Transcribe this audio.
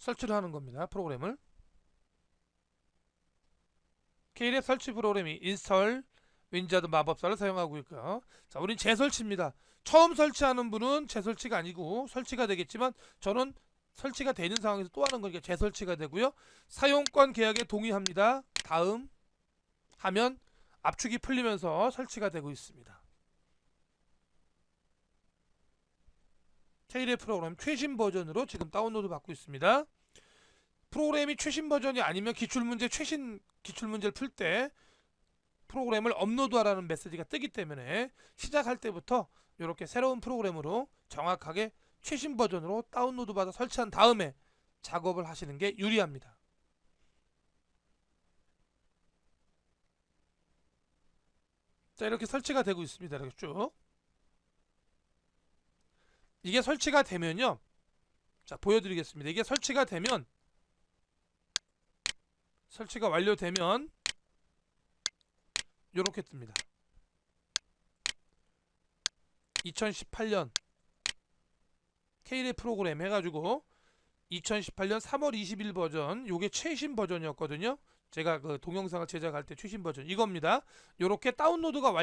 설치를 하는 겁니다. 프로그램을. K랩 설치 프로그램이 인스톨 윈자드 마법사를 사용하고 있고요. 자, 우린 재설치입니다. 처음 설치하는 분은 재설치가 아니고 설치가 되겠지만 저는 설치가 되는 상황에서 또 하는 거니까 재설치가 되고요. 사용권 계약에 동의합니다. 다음 하면 압축이 풀리면서 설치가 되고 있습니다. K랩 프로그램 최신 버전으로 지금 다운로드 받고 있습니다. 프로그램이 최신 버전이 아니면 기출문제 최신 기출문제를 풀 때 프로그램을 업로드하라는 메시지가 뜨기 때문에 시작할 때부터 이렇게 새로운 프로그램으로 정확하게 최신 버전으로 다운로드 받아 설치한 다음에 작업을 하시는 게 유리합니다. 자 이렇게 설치가 되고 있습니다. 이렇게 쭉 이게 설치가 되면요. 자 보여드리겠습니다. 이게 설치가 되면 설치가 완료되면 이렇게 뜹니다. 2018년 K랩 프로그램 해가지고 2018년 3월 20일 버전 요게 최신 버전이었거든요. 제가 그 동영상을 제작할 때 최신 버전 이겁니다. 요렇게 다운로드가 완